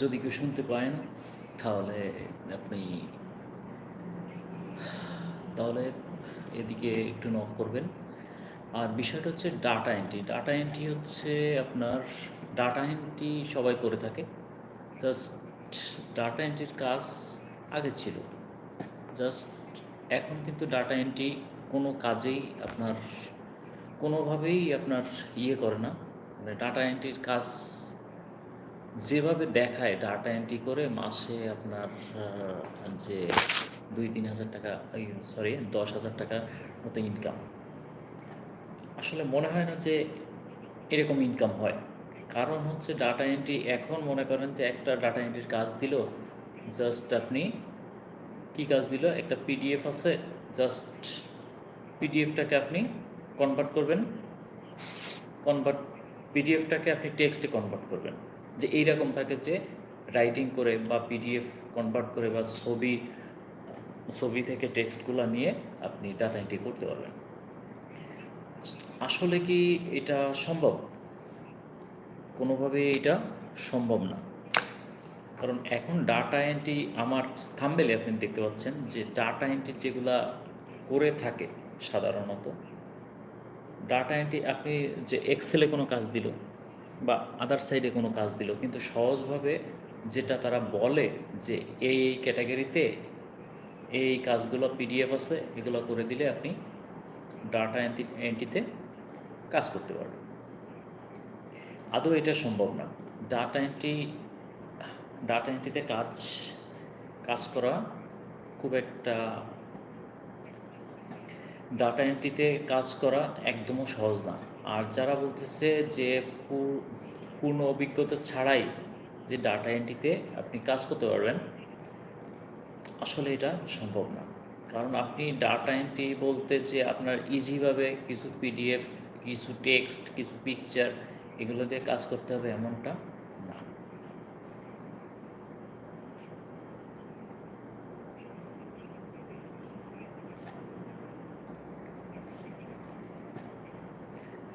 যদি কেউ শুনতে পারেন, তাহলে আপনি তাহলে এদিকে একটু নক করবেন। আর বিষয়টা হচ্ছে ডাটা এন্ট্রি ডাটা এন্ট্রি হচ্ছে আপনার ডাটা এন্ট্রি সবাই করে থাকে। জাস্ট ডাটা এন্ট্রির কাজ আগে ছিল। জাস্ট এখন কিন্তু ডাটা এন্ট্রি কোনো কাজেই আপনার কোনোভাবেই আপনার ইয়ে করে না। মানে ডাটা এন্ট্রির কাজ যেভাবে দেখায় ডাটা এন্ট্রি করে মাসে আপনার যে দুই তিন হাজার টাকা সরি দশ হাজার টাকা মতো ইনকাম আসলে মনে হয় না যে এরকম ইনকাম হয়। কারণ হচ্ছে ডাটা এন্ট্রি এখন মনে করেন যে একটা ডাটা এন্ট্রির কাজ দিল জাস্ট আপনি কি কাজ দিল? একটা পিডিএফ আছে জাস্ট পিডিএফটাকে আপনি কনভার্ট করবেন। কনভার্ট পিডিএফটাকে আপনি টেক্সটে কনভার্ট করবেন। যে এইরকম যে রাইটিং করে বা পিডিএফ কনভার্ট করে বা ছবি ছবি থেকে টেক্সটগুলো নিয়ে আপনি ডাটা এন্ট্রি করতে পারবেন। আসলে কি এটা সম্ভব? কোনোভাবে এটা সম্ভব না। কারণ এখন ডাটা এন্ট্রি আমার থাম্বেলে আপনি দেখতে পাচ্ছেন যে ডাটা এন্ট্রি যেগুলা করে থাকে সাধারণত ডাটা এন্ট্রি আপনি যে এক্সেলে কোনো কাজ দিল বা আদার সাইডে কোনো কাজ দিল। কিন্তু সহজভাবে যেটা তারা বলে যে এই ক্যাটাগরিতে এই কাজগুলো পিডিএফ আছে, এগুলো করে দিলে আপনি ডাটা এন্ট্রি এন্ট্রিতে কাজ করতে পারবেন। আদৌ এটা সম্ভব না। ডাটা এন্ট্রি ডাটা এন্ট্রিতে কাজ কাজ করা খুব একটা ডাটা এন্ট্রিতে কাজ করা একদমও সহজ না। আর যারা বলতেছে যে পূর্ণ অভিজ্ঞতা ছাড়াই যে ডাটা এন্ট্রিতে আপনি কাজ করতে পারবেন, আসলে এটা সম্ভব না। কারণ আপনি ডাটা এন্ট্রি বলতে যে আপনার ইজিভাবে কিছু পিডিএফ কিছু টেক্সট কিছু পিকচার এগুলো দিয়ে কাজ করতে হবে এমনটা না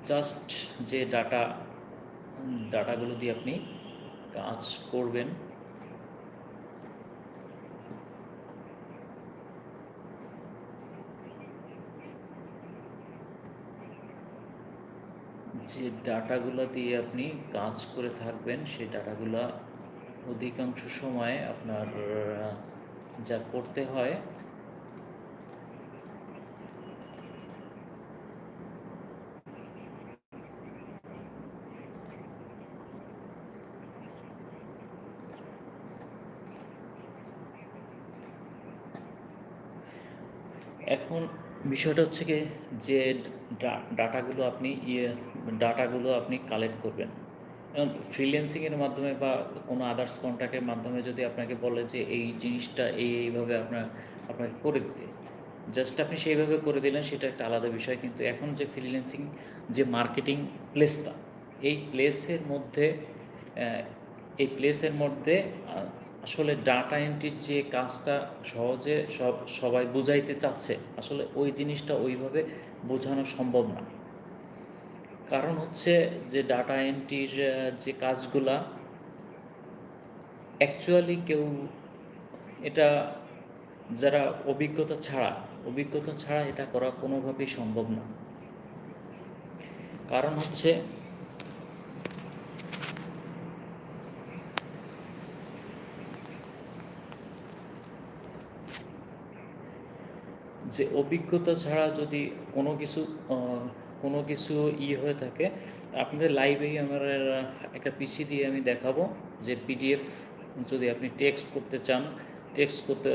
জাস্ট যে ডাটা ডাটাগুলো দিয়ে আপনি কাজ করবেন। যে ডাটাগুলো দিয়ে আপনি কাজ করে থাকবেন, সেই ডাটাগুলো অধিকাংশ সময় আপনার যা করতে হয় এখন বিষয়টা হচ্ছে কি যে ডাটাগুলো আপনি ইয়ে ডাটাগুলো আপনি কালেক্ট করবেন। এবং ফ্রিল্যান্সিংয়ের মাধ্যমে বা কোনো আদার্স কন্ট্রাক্টের মাধ্যমে যদি আপনাকে বলে যে এই জিনিসটা এই এইভাবে আপনার, আপনাকে করে দিতে, জাস্ট আপনি সেইভাবে করে দিলেন সেটা একটা আলাদা বিষয়। কিন্তু এখন যে ফ্রিল্যান্সিং, যে মার্কেটিং প্লেসটা, এই প্লেসের মধ্যে এই প্লেসের মধ্যে আসলে ডাটা এন্ট্রির যে কাজটা সহজে সব, সবাই বুঝাইতে চাচ্ছে, আসলে ওই জিনিসটা ওইভাবে বোঝানো সম্ভব না। কারণ হচ্ছে যে ডাটা এন্ট্রির যে কাজগুলা অ্যাকচুয়ালি কেউ, এটা যারা অভিজ্ঞতা ছাড়া অভিজ্ঞতা ছাড়া এটা করা কোনোভাবেই সম্ভব না। কারণ হচ্ছে যে অভিজ্ঞতা ছাড়া যদি কোনো কিছু কোনো কিছু ই হয়ে থাকে, আপনাদের লাইভেই আমার একটা পিসি দিয়ে আমি দেখাবো যে পিডিএফ যদি আপনি টেক্সট করতে চান টেক্সট করতে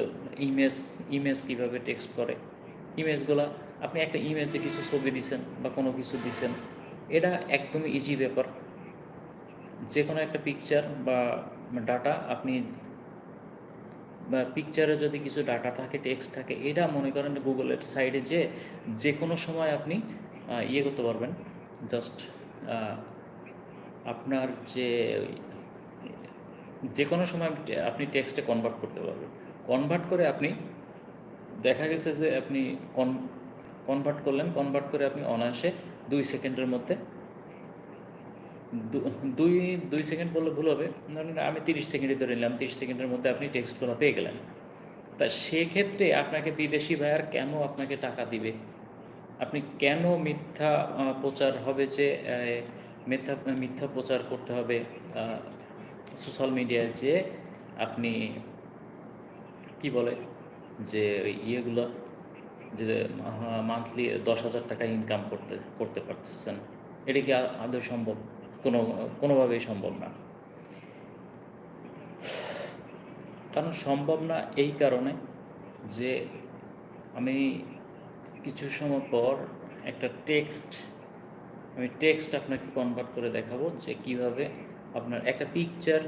ইমেজ ইমেজ কীভাবে টেক্সট করে। ইমেজগুলো আপনি একটা ইমেজে কিছু ছবি দিছেন বা কোনো কিছু দিছেন, এটা একদমই ইজি ব্যাপার। যে কোনো একটা পিকচার বা ডাটা আপনি বা পিকচারে যদি কিছু ডাটা থাকে টেক্সট থাকে, এটা মনে করেন গুগলের সাইডে যে যে কোনো সময় আপনি ইয়ে করতে পারবেন। জাস্ট আপনার যে যে কোনো সময় আপনি- টেক্সটে কনভার্ট করতে পারবেন। কনভার্ট করে আপনি, দেখা গেছে যে আপনি কনভার্ট করলেন কনভার্ট করে আপনি অনায়াসে দুই সেকেন্ডের মধ্যে দুই দুই সেকেন্ড বললে ভুল হবে। ধরুন আমি তিরিশ সেকেন্ডে ধরে নিলাম। তিরিশ সেকেন্ডের মধ্যে আপনি টেক্সটগুলো পেয়ে গেলেন। তা সেক্ষেত্রে আপনাকে বিদেশি ভাইয়ার কেন আপনাকে টাকা দিবে? আপনি কেন মিথ্যা প্রচার হবে যে মিথ্যা মিথ্যা প্রচার করতে হবে সোশ্যাল মিডিয়ায় যে আপনি, কি বলে, যে ওই ইয়েগুলো, যে মান্থলি দশ হাজার টাকা ইনকাম করতে করতে পারতেছেন। এটা কি আদৌ সম্ভব? কোনো, কোনোভাবেই সম্ভব না। কারণ সম্ভব না? এই কারণে যে আমি কিছু সময় পর একটা টেক্সট, আমি টেক্সট আপনাকে কনভার্ট করে দেখাবো যে কীভাবে আপনার একটা পিকচার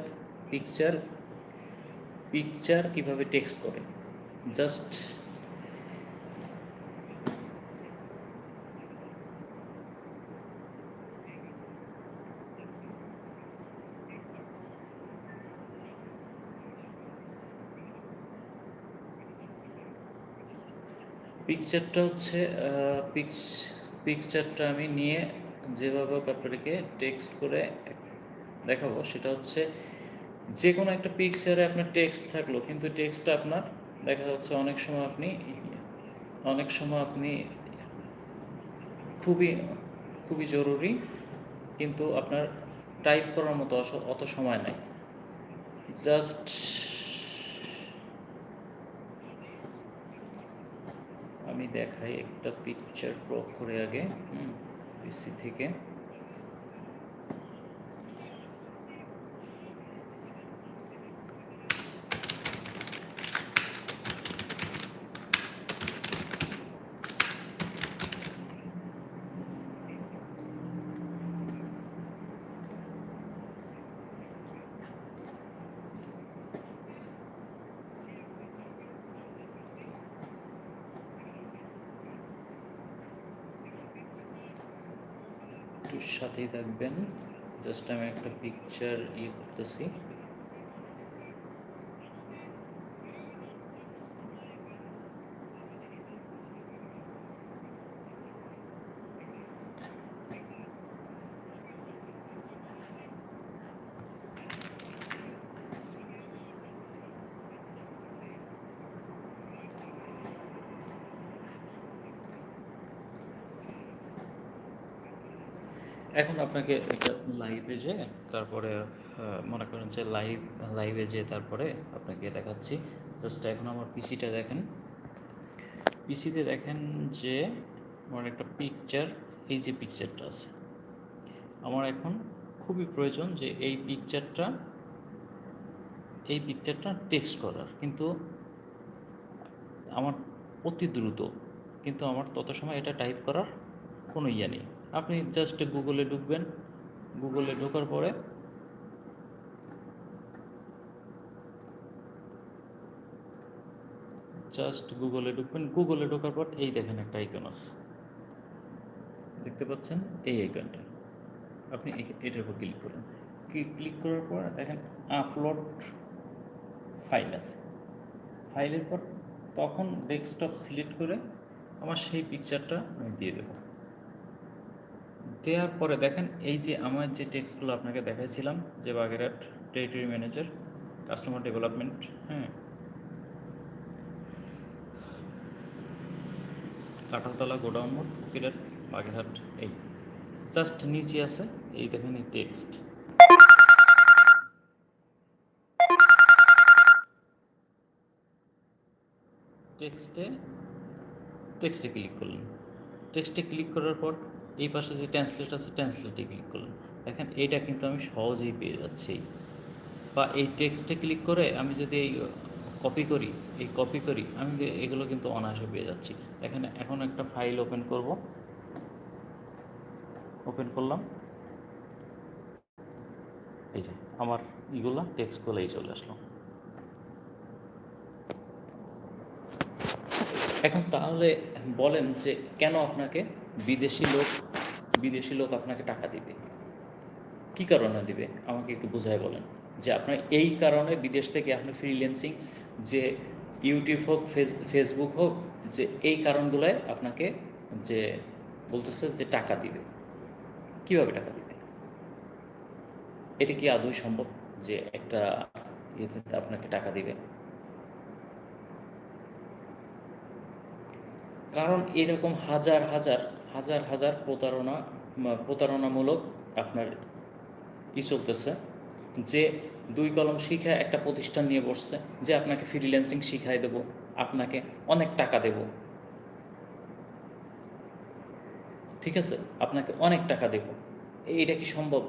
পিকচার পিকচার কীভাবে টেক্সট করে। জাস্ট পিকচারটা হচ্ছে পিকচারটা আমি নিয়ে যেভাবে আপনাদেরকে টেক্সট করে দেখাবো। সেটা হচ্ছে যে কোনো একটা পিকচারে আপনার টেক্সট থাকল, কিন্তু টেক্সটটা আপনার দেখা যাচ্ছে অনেক সময় আপনি, অনেক সময় আপনি খুবই খুবই জরুরি, কিন্তু আপনার টাইপ করার মতো অত সময় নাই। জাস্ট আমি দেখাই একটা পিকচার ক্রপ করে আগে পিসি থেকে একটু সাথেই থাকবেন। জাস্ট আমি একটা পিকচার ইয়ে করতেছি এখন আপনাকে একটা লাইভে যে, তারপরে মনে করেন যে লাইভ লাইভে যে তারপরে আপনাকে দেখাচ্ছি। জাস্ট এখন আমার পিসিটা দেখেন। পিসিতে দেখেন যে, আমার একটা পিকচার এই যে পিকচারটা আছে। আমার এখন খুবই প্রয়োজন যে এই পিকচারটা এই পিকচারটা টেক্সট করার। কিন্তু আমার অতি দ্রুত, কিন্তু আমার তত সময় এটা টাইপ করার কোনো ইয়ে নেই। আপনি জাস্ট গুগলে ঢুকবেন। গুগলে ঢোকার পরে জাস্ট গুগলে ঢুকবেন। গুগলে ঢোকার পর এই দেখেন একটা আইকন আছে। দেখতে পাচ্ছেন? এই আইকনটা আপনি এটার উপর ক্লিক করুন। ক্লিক করার পর দেখেন আপলোড ফাইল আছে। ফাইলের পর তখন ডেস্কটপ সিলেক্ট করে আমার সেই পিকচারটা আমি দিয়ে দেবো। দেওয়ার পরে দেখেন, এই যে আমার যে টেক্সটগুলো আপনাকে দেখাইছিলাম, যে Bagerhat territory manager customer development হ্যাঁ। কাঁঠালতলা, গোডাউন মোড়, ফকিরহাট, বাগেরহাট, এই। জাস্ট নিচে আছে, এই দেখেন এই টেক্সট। টেক্সটে টেক্সটে ক্লিক করলেন। টেক্সটে ক্লিক করার পর এই পাশে যে ট্রান্সলেট আছে ট্রান্সলেটে ক্লিক করলেন। দেখেন এইটা কিন্তু আমি সহজেই পেয়ে যাচ্ছি। বা এই টেক্সটে ক্লিক করে আমি যদি এই কপি করি, এই কপি করি, আমি এগুলো কিন্তু অনায়াসে পেয়ে যাচ্ছি। এখানে এখন একটা ফাইল ওপেন করব। ওপেন করলাম। এই যে, আমার ইগুলা টেক্সটগুলোই চলে আসলো। এখন তাহলে বলেন যে কেন আপনাকে বিদেশি লোক বিদেশি লোক আপনাকে টাকা দিবে। কি কারণে দিবে? আমাকে একটু বুঝায় বলেন। যে আপনার এই কারণে বিদেশ থেকে আপনি ফ্রিল্যান্সিং যে ইউটিউব হোক ফেস ফেসবুক হোক, যে এই কারণগুলোয় আপনাকে যে বলতেছে যে টাকা দিবে। কীভাবে টাকা দিবে? এটা কি আদৌ সম্ভব যে একটা ইয়েতে আপনাকে টাকা দিবে? কারণ এরকম হাজার হাজার হাজার হাজার প্রতারণা প্রতারণামূলক আপনার ই চলতেছে, যে দুই কলম শিখা একটা প্রতিষ্ঠান নিয়ে বসছে, যে আপনাকে ফ্রিল্যান্সিং শিখাই দেব, আপনাকে অনেক টাকা দেব। ঠিক আছে? আপনাকে অনেক টাকা দেব। এইটা কি সম্ভব?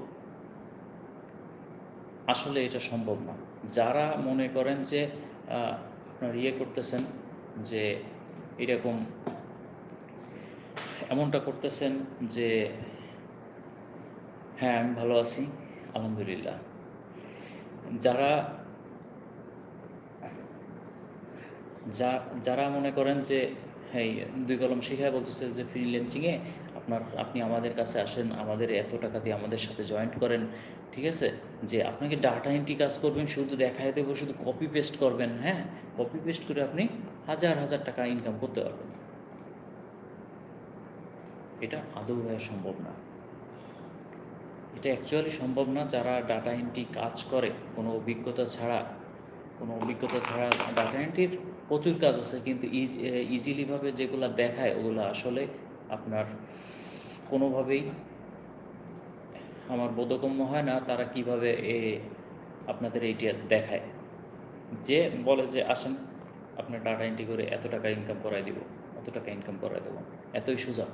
আসলে এটা সম্ভব না। যারা মনে করেন যে আপনার ইয়ে করতেছেন, যে এরকম এমনটা করতেছেন যে হ্যাঁ আমি ভালো আছি, আলহামদুলিল্লাহ। যারা, যা, যারা মনে করেন যে হ্যাঁ দুই কলম শিখায় বলতেছে যে ফ্রিল্যান্সিংয়ে আপনার, আপনি আমাদের কাছে আসেন, আমাদের এত টাকা দিয়ে আমাদের সাথে জয়েন্ট করেন। ঠিক আছে? যে আপনাকে ডাটা এন্ট্রি কাজ করবেন? শুধু দেখায় দেবো, শুধু কপি পেস্ট করবেন। হ্যাঁ কপি পেস্ট করে আপনি হাজার হাজার টাকা ইনকাম করতে পারবেন। এটা আদৌ সম্ভব না। এটা অ্যাকচুয়ালি সম্ভব না যারা ডাটা এন্ট্রি কাজ করে, কোনো অভিজ্ঞতা ছাড়া, কোনো অভিজ্ঞতা ছাড়া ডাটা এন্ট্রির প্রচুর কাজ আছে, কিন্তু ইজিলিভাবে যেগুলো দেখায়, ওগুলো আসলে আপনার কোনোভাবেই আমার বোধগম্য হয় না তারা কীভাবে এ, আপনাদের এইটা দেখায়। যে বলে যে, আসেন, আপনার ডাটা এন্ট্রি করে এত টাকা ইনকাম করাই দিব, এত টাকা ইনকাম করাই দেবো, এতই সোজা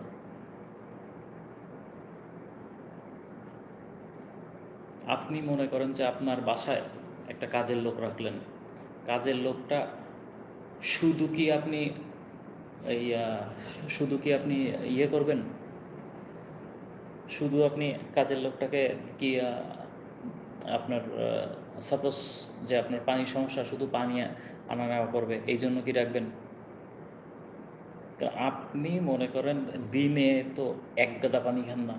আপনি মনে করেন যে আপনার বাসায় একটা কাজের লোক রাখলেন। কাজের লোকটা শুধু কি আপনি এই শুধু কি আপনি ইয়ে করবেন? শুধু আপনি কাজের লোকটাকে কি আপনার সাপোজ যে আপনার পানির সমস্যা, শুধু পানি আনা নেওয়া করবে, এই জন্য কি রাখবেন? আপনি মনে করেন দিনে তো এক গাদা পানি খান না।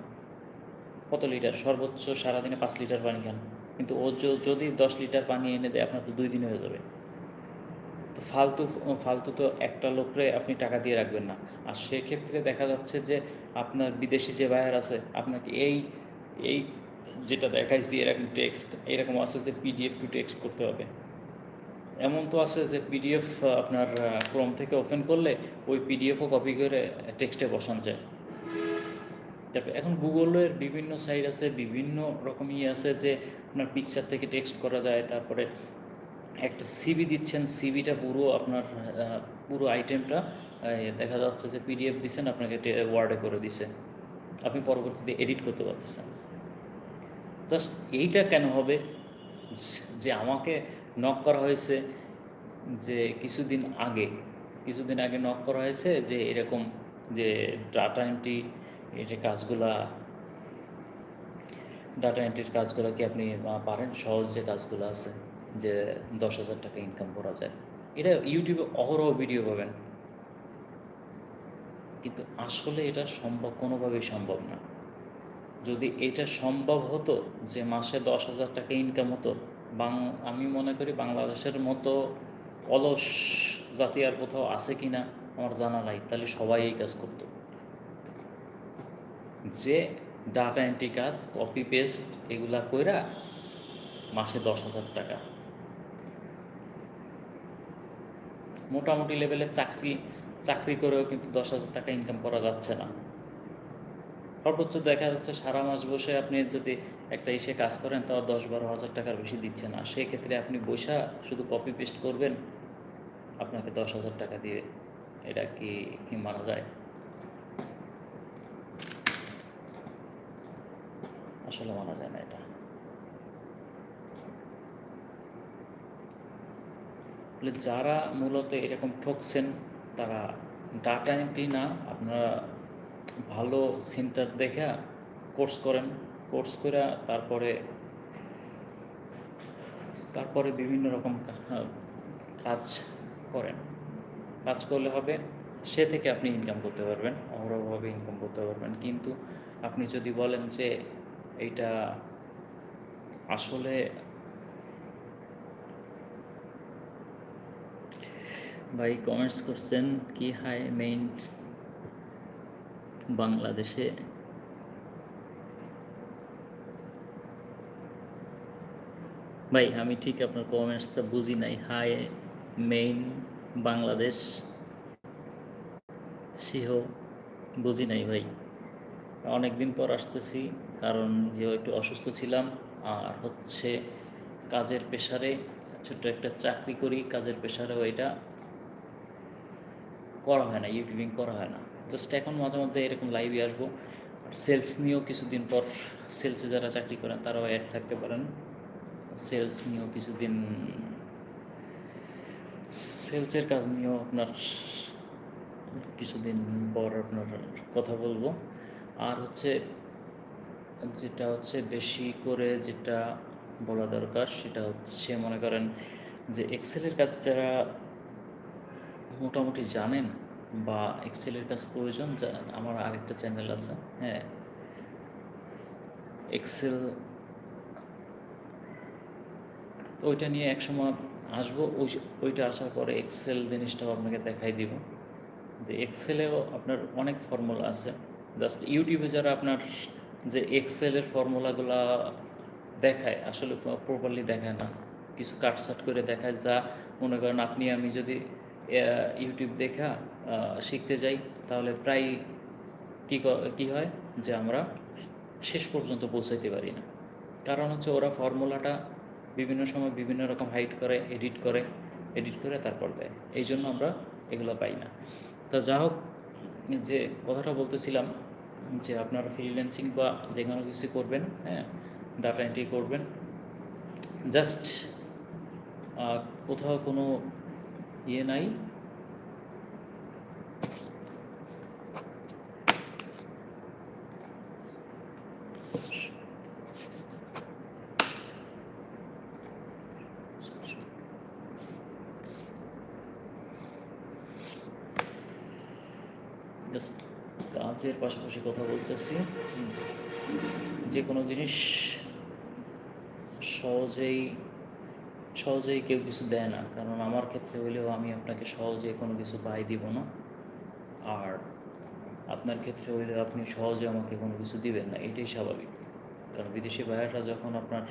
কত লিটার? সর্বোচ্চ সারাদিনে পাঁচ লিটার পানি খান। কিন্তু ও যদি দশ লিটার পানি এনে দেয়, আপনার তো দুই দিন হয়ে যাবে। তো ফালতু ফালতু তো একটা লোকরে আপনি টাকা দিয়ে রাখবেন না। আর সেক্ষেত্রে দেখা যাচ্ছে যে আপনার বিদেশি যে বায়ার আছে, আপনাকে এই এই যেটা দেখাইছি, এরকম টেক্সট এরকম আছে যে পিডিএফ টু টেক্সট করতে হবে। এমন তো আছে যে পিডিএফ আপনার ক্রম থেকে ওপেন করলে ওই পিডিএফও কপি করে টেক্সটে বসান যায়। তারপরে এখন গুগলের বিভিন্ন সাইট আছে, বিভিন্ন রকম ইয়ে আছে যে আপনার পিকচার থেকে টেক্সট করা যায়, তারপরে একটা সিবি দিচ্ছেন সিবিটা পুরো আপনার পুরো আইটেমটা দেখা যাচ্ছে যে পিডিএফ দিচ্ছেন আপনাকে ওয়ার্ডে করে দিছে। আপনি পরবর্তীতে এডিট করতে পারতেছেন। জাস্ট এইটা কেন হবে? যে আমাকে নক করা হয়েছে যে কিছুদিন আগে কিছুদিন আগে নক করা হয়েছে যে এরকম যে ডাটা এন্ট্রি এটা কাজগুলা ডাটা এন্ট্রির কাজগুলো কি আপনি পারেন? সহজ যে কাজগুলো আছে, যে দশ হাজার টাকা ইনকাম করা যায়। এটা ইউটিউবে অহরহ ভিডিও পাবেন। কিন্তু আসলে এটা সম্ভব কোনোভাবেই সম্ভব না। যদি এটা সম্ভব হতো যে মাসে দশ হাজার টাকা ইনকাম হতো, বাং, আমি মনে করি বাংলাদেশের মতো অলস জাতি আর কোথাও আছে কি না আমার জানা নাই। তাহলে সবাই এই কাজ করতো। যে ডাটা এন্ট্রি কাজ কপি পেস্ট এগুলা কইরা মাসে দশ হাজার টাকা। মোটামুটি লেভেলে চাকরি চাকরি করেও কিন্তু দশ হাজার টাকা ইনকাম করা যাচ্ছে না। সর্বোচ্চ দেখা যাচ্ছে সারা মাস বসে আপনি যদি একটা এসে কাজ করেন, তাও দশ বারো হাজার টাকার বেশি দিচ্ছে না। সেক্ষেত্রে আপনি বৈশা শুধু কপি পেস্ট করবেন, আপনাকে দশ হাজার টাকা দিয়ে এটা কি মারা যায়? আসলে মানা যায় না এটা। যারা মূলত এরকম ঠকছেন, তারা ডাটা এন্ট্রি না, আপনারা ভালো সেন্টার দেখে কোর্স করেন। কোর্স করে তারপরে তারপরে বিভিন্ন রকম কাজ করেন। কাজ করলে হবে, সে থেকে আপনি ইনকাম করতে পারবেন অহরহভাবে ইনকাম করতে পারবেন। কিন্তু আপনি যদি বলেন যে এইটা আসলে ভাই কমেন্টস করছেন, কি হাই মেইন বাংলাদেশে? ভাই আমি ঠিক আপনার কমেন্টসটা বুঝি নাই, হাই মেইন বাংলাদেশ? সিহ বুঝি নাই ভাই। অনেক দিন পর আসতেছি। কারণ যে একটু অসুস্থ ছিলাম, আর হচ্ছে কাজের পেশারে ছোট্ট একটা চাকরি করি, কাজের পেশারেও এটা করা হয় না ইউটিউবিং করা হয় না। জাস্ট এখন মাঝে মধ্যে এরকম লাইভে আসব। আর সেলস নিয়েও কিছুদিন পর সেলসে যারা চাকরি করেন, তারাও অ্যাড থাকতে পারেন। সেলস নিয়েও কিছুদিন সেলসের কাজ নিয়েও আপনার কিছুদিন পর আপনার কথা বলব। আর হচ্ছে যেটা হচ্ছে বেশি করে যেটা বলা দরকার সেটা হচ্ছে মনে করেন যে এক্সেলের কাজ যারা মোটামুটি জানেন বা এক্সেলের কাজ প্রয়োজন আমার আরেকটা চ্যানেল আছে হ্যাঁ। এক্সেল তো ওইটা নিয়ে একসময় আসব, ওই ওইটা আসার পরে এক্সেল জিনিসটাও আপনাকে দেখাই দিব। যে এক্সেলেও আপনার অনেক ফর্মুলা আছে। জাস্ট ইউটিউবে যারা আপনার যে এক্সেলের ফর্মুলাগুলা দেখায়, আসলে প্রপারলি দেখায় না। কিছু কাটসাট করে দেখায় যা মনে করেন আপনি, আমি যদি ইউটিউব দেখা শিখতে যাই, তাহলে প্রায় কী ক- হয়? যে আমরা শেষ পর্যন্ত পৌঁছাইতে পারি না। কারণ হচ্ছে ওরা ফর্মুলাটা বিভিন্ন সময় বিভিন্ন রকম হাইট করে এডিট করে এডিট করে তারপর দেয়। এই জন্য আমরা এগুলো পাই না। তা যা হোক যে কথাটা বলতেছিলাম যে আপনারা ফ্রিল্যান্সিং বা যে কোনো কিছু করবেন হ্যাঁ ডাটা এন্ট্রি করবেন জাস্ট কোথাও কোনো ইয়ে নাই জাস্ট কাজের পাশাপাশি কথা বলতেছি। যে কোনো জিনিস সহজেই সহজেই কেউ কিছু দেয় না। কারণ আমার ক্ষেত্রে হইলেও আমি আপনাকে সহজে কোনো কিছু পাই দিব না। আর আপনার ক্ষেত্রে হইলেও আপনি সহজে আমাকে কোনো কিছু দিবেন না। এটাই স্বাভাবিক। কারণ বিদেশি ভাইয়ারা যখন আপনার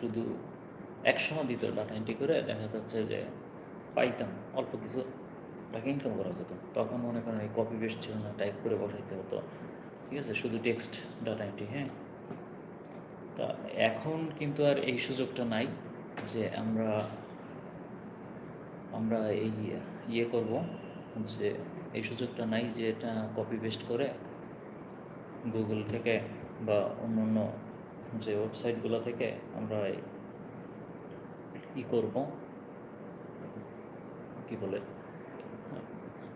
শুধু একসময় দিত ডাটা এন্ট্রি করে, দেখা যাচ্ছে যে পাইতাম অল্প কিছু। টাকা ইনকাম করা যেত। তখন মনে করেন এই কপি পেস্ট ছিল না টাইপ করে বসাইতে হতো। ঠিক আছে, শুধু টেক্সট ডাটা এন্ট্রি হ্যাঁ? তা এখন কিন্তু আর এই সুযোগটা নাই যে আমরা আমরা এই ইয়ে করব যে এই সুযোগটা নাই যে এটা কপি পেস্ট করে গুগল থেকে বা অন্য অন্য যে ওয়েবসাইটগুলো থেকে আমরা ই করব। কি বলে?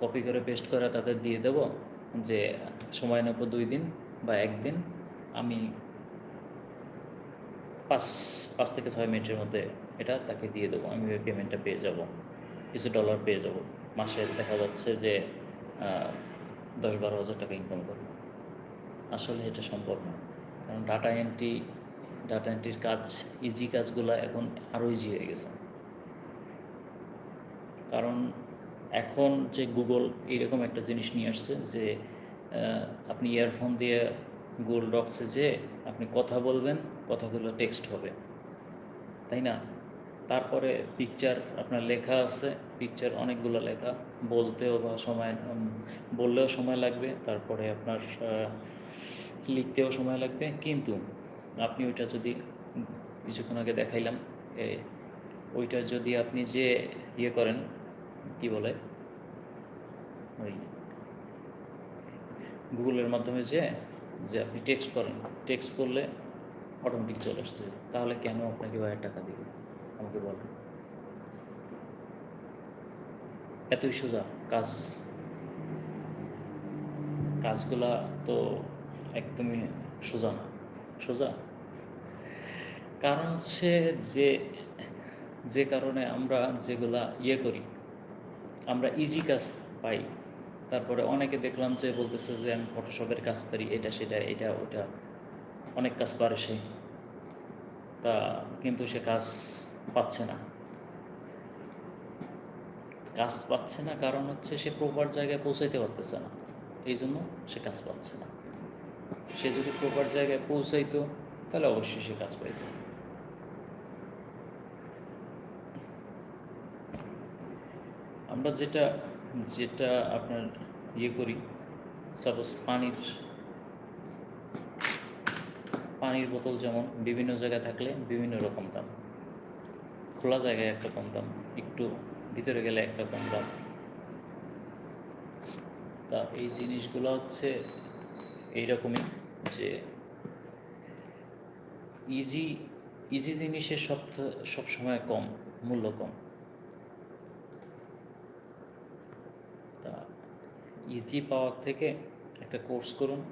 কপি করে পেস্ট করে তাদের দিয়ে দেব যে সময় নেব দুই দিন বা একদিন। আমি পাঁচ পাঁচ থেকে ছয় মিনিটের মধ্যে এটা তাকে দিয়ে দেবো। আমি ওই পেমেন্টটা পেয়ে যাব। কিছু ডলার পেয়ে যাব। মাসে দেখা যাচ্ছে যে দশ বারো হাজার টাকা ইনকাম করব আসলে এটা সম্ভব না। কারণ ডাটা এন্ট্রি ডাটা এন্ট্রির কাজ ইজি কাজগুলো এখন আরও ইজি হয়ে গেছে। কারণ এখন যে গুগল এইরকম একটা জিনিস নিয়ে আসছে যে আপনি ইয়ারফোন দিয়ে গুগল ডক্সে যে আপনি কথা বলবেন কথাগুলো টেক্সট হবে। তাই না? তারপরে পিকচার আপনার লেখা আছে পিকচার অনেকগুলো লেখা। বলতেও বা সময় বললেও সময় লাগবে, তারপরে আপনার লিখতেও সময় লাগবে। কিন্তু আপনি ওইটা যদি, কিছুক্ষণ আগে দেখাইলাম ওইটা যদি আপনি যে ইয়ে করেন কি বলে? ওই গুগলের মাধ্যমে যে যে আপনি টেক্সট করেন টেক্সট করলে অটোমেটিক চলে আসছে। তাহলে কেন আপনাকে বাইরের টাকা দিবে? আমাকে বলেন। এতই সোজা কাজ। কাজগুলা তো একদমই সোজা না। সোজা? কারণ হচ্ছে যে যে কারণে আমরা যেগুলা ইয়ে করি আমরা ইজি কাজ পাই। তারপরে অনেকে দেখলাম যে বলতেছে যে আমি ফটোশপের কাজ পারি এটা সেটা, এটা, ওটা। অনেক কাজ পারে সে। তা কিন্তু সে কাজ পাচ্ছে না। কাজ পাচ্ছে না কারণ হচ্ছে সে প্রপার জায়গায় পৌঁছাইতে পারতেছে না। এই জন্য সে কাজ পাচ্ছে না। সে যদি প্রপার জায়গায় পৌঁছাইতো, তাহলে অবশ্যই সে কাজ পাইতো। আমরা যেটা যেটা আপনার ইয়ে করি সাপোজ পানির পানির বোতল যেমন বিভিন্ন জায়গায় থাকলে বিভিন্ন রকম দাম। খোলা জায়গায় একটা কম দাম, একটু ভিতরে গেলে একটা কম দাম। তা এই জিনিসগুলো হচ্ছে এইরকমই যে ইজি ইজি জিনিসের সব সবসময় কম, মূল্য কম তা ইজি পাওয়ার থেকে একটা কোর্স করুন।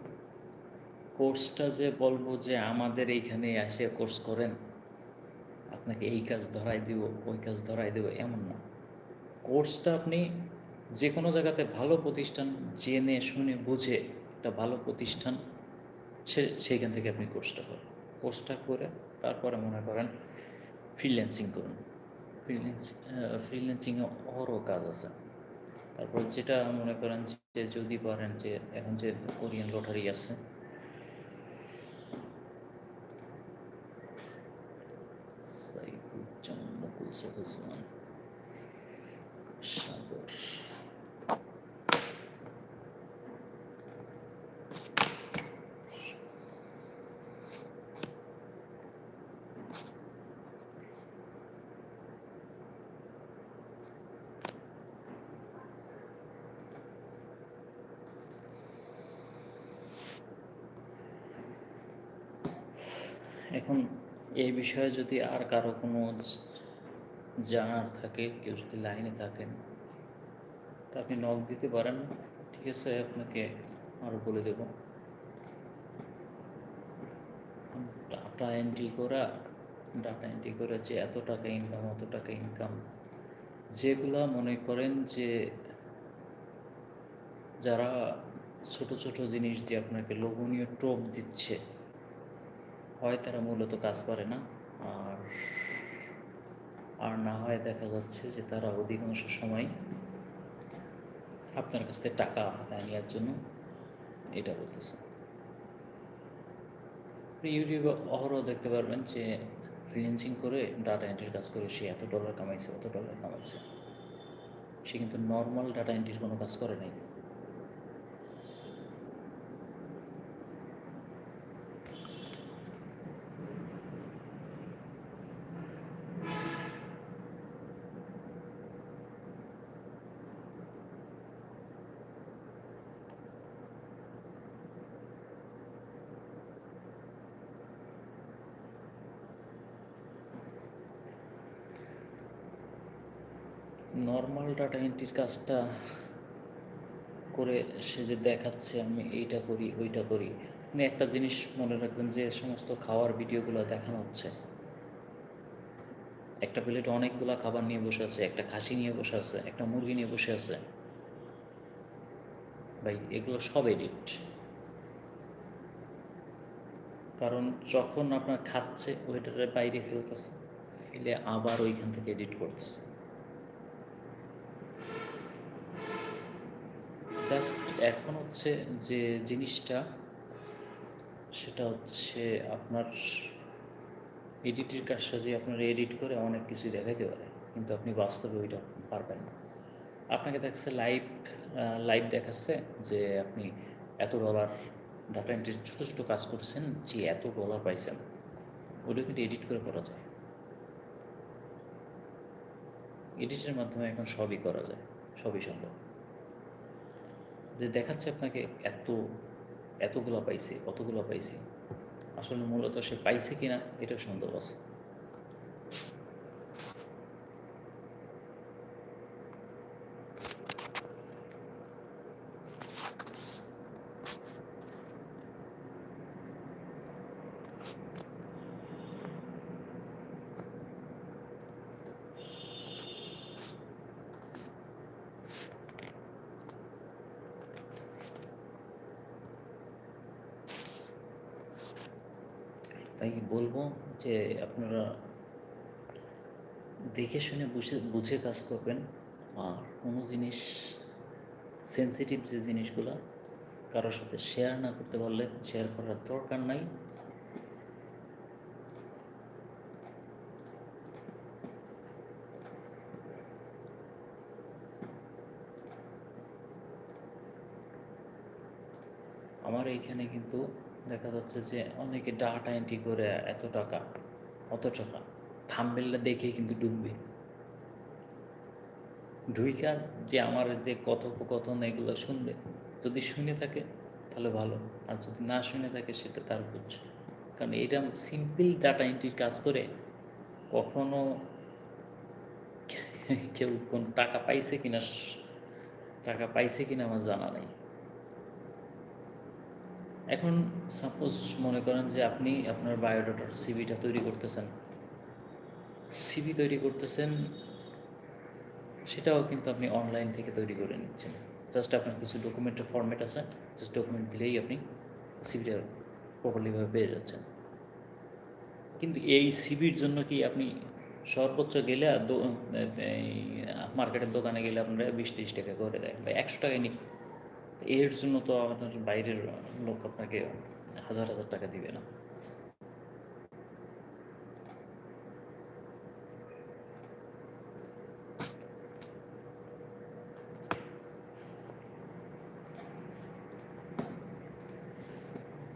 কোর্সটা যে বলব যে আমাদের এইখানে এসে কোর্স করেন, আপনাকে এই কাজ ধরাই দিব, ওই কাজ ধরাই দেবো, এমন না। কোর্সটা আপনি যে কোনো জায়গাতে ভালো প্রতিষ্ঠান জেনে, শুনে, বুঝে একটা ভালো প্রতিষ্ঠান, সে, সেইখান থেকে আপনি কোর্সটা করেন। কোর্সটা করে তারপরে মনে করেন ফ্রিল্যান্সিং করুন। ফ্রিল্যান্স ফ্রিল্যান্সিংয়ে অরও কাজ আছে। তারপর যেটা মনে করেন যে যদি পারেন যে এখন যে কোরিয়ান লটারি আছে বিষয়ে যদি আর কারও কোনো জানার থাকে, কেউ যদি লাইনে থাকেন, তা আপনি নক দিতে পারেন। ঠিক আছে, আপনাকে আরও বলে দেব। ডাটা এন্ট্রি করা ডাটা এন্ট্রি করে যে এত টাকা ইনকাম অত টাকা ইনকাম যেগুলা মনে করেন যে যারা ছোট ছোট জিনিস দিয়ে আপনাকে লোভনীয় টোপ দিচ্ছে হয় তারা মূলত কাজ করে না। আর আর না হয় দেখা যাচ্ছে যে তারা অধিকাংশ সময় আপনার কাছ থেকে টাকা হাতায় নেওয়ার জন্য এটা বলতেছে ইউটিউবে অহরহ দেখতে পারবেন যে ফ্রিল্যান্সিং করে ডাটা এন্ট্রির কাজ করে সে এত ডলার কামাইছে, অত ডলার কামাইছে। সে কিন্তু নর্মাল ডাটা এন্ট্রির কোনো কাজ করে নাই। নর্মাল ডাটা এন্ট্রির কাজটা করে সে যে দেখাচ্ছে, আমি এইটা করি, ওইটা করি। একটা জিনিস মনে রাখবেন যে, সমস্ত খাওয়ার ভিডিওগুলো দেখানো হচ্ছে। একটা প্লেটে অনেকগুলা খাবার নিয়ে বসে আছে, একটা খাসি নিয়ে বসে আছে, একটা মুরগি নিয়ে বসে আছে। ভাই, এগুলো সব এডিট কারণ যখন আপনার খাচ্ছে, ওইটার বাইরে ফেলতেছে, ফেলে আবার ওইখান থেকে এডিট করতেছে। জাস্ট এখন হচ্ছে যে জিনিসটা, সেটা হচ্ছে আপনার এডিটের কাজ সাজে আপনার এডিট করে অনেক কিছুই দেখাইতে পারে, কিন্তু আপনি বাস্তবে ওইটা পারবেন না। আপনাকে দেখছে লাইভ লাইভ দেখাচ্ছে যে আপনি এত ডলার ডাটা এন্ট্রির ছোটো ছোটো কাজ করছেন যে এত ডলার পাইছেন ওটা কিন্তু এডিট করে করা যায়। এডিটের মাধ্যমে এখন সবই করা যায়, সবই সম্ভব। যে দেখাচ্ছে আপনাকে এত, এতগুলো পাইছে অতগুলো পাইছে। আসলে মূলত সে পাইছে কিনা এটা সন্দেহ আছে। তাই বলব যে আপনারা দেখে শুনে বুঝে বুঝে কাজ করবেন। আর কোনো জিনিস সেন্সিটিভ যে জিনিসগুলো কারোর সাথে শেয়ার না করতে পারলে শেয়ার করার দরকার নাই। আমার এইখানে কিন্তু দেখা যাচ্ছে যে অনেকে ডাটা এন্ট্রি করে এত টাকা, অত টাকা। থাম্বেলটা দেখেই কিন্তু ডুববে। ঢুইকা যে আমার যে কথোপকথন এগুলো শুনবে, যদি শুনে থাকে তাহলে ভালো, আর যদি না শুনে থাকে সেটা তার বুঝ কারণ এটা সিম্পল ডাটা এন্ট্রির কাজ করে কখনো কেউ কোন টাকা পাইছে কিনা, টাকা পাইছে কিনা আমার জানা নাই। এখন সাপোজ মনে করেন যে আপনি আপনার বায়োডাটার সিভিটা তৈরি করতেছেন। সিভি তৈরি করতেছেন, সেটাও কিন্তু আপনি অনলাইন থেকে তৈরি করে নিচ্ছেন। জাস্ট আপনার কিছু ডকুমেন্টের ফর্মেট আছে জাস্ট ডকুমেন্ট দিলেই আপনি সিভিটা প্রপারলিভাবে পেয়ে যাচ্ছেন। কিন্তু এই সিভির জন্য কি আপনি সর্বোচ্চ গেলে আর মার্কেটের দোকানে গেলে আপনারা বিশ ত্রিশ টাকা করে দেয় বা একশো টাকায় নিক এর জন্য তো আপনার বাইরের লোক আপনাকে হাজার হাজার টাকা দিবে না।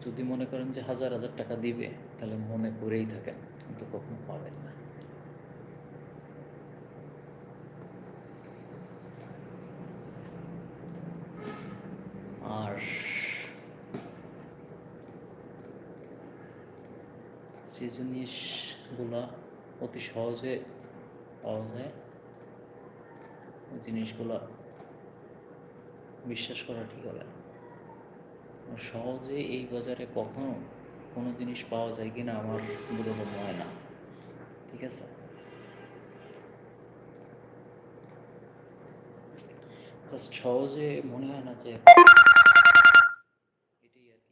যদি মনে করেন যে হাজার হাজার টাকা দিবে, তাহলে মনে করেই থাকেন, কিন্তু কখনো পাবেন না আর যে জিনিসগুলো অতি সহজে পাওয়া যায়। ওই জিনিসগুলো বিশ্বাস করা ঠিক হবে না। সহজে এই বাজারে কখনো কোনো জিনিস পাওয়া যায় কিনা আমার বোধগম্য হয় না। ঠিক আছে? সহজে মনে হয় না যে এটাই আর কি।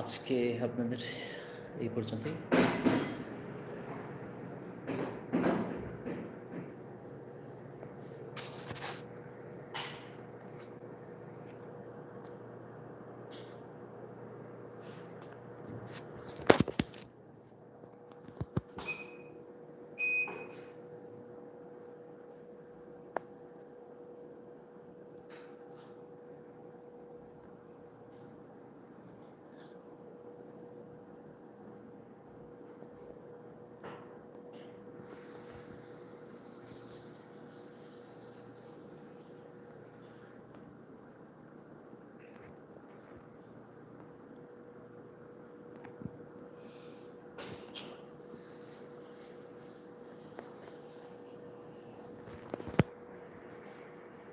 আজকে আপনাদের এই পর্যন্তই।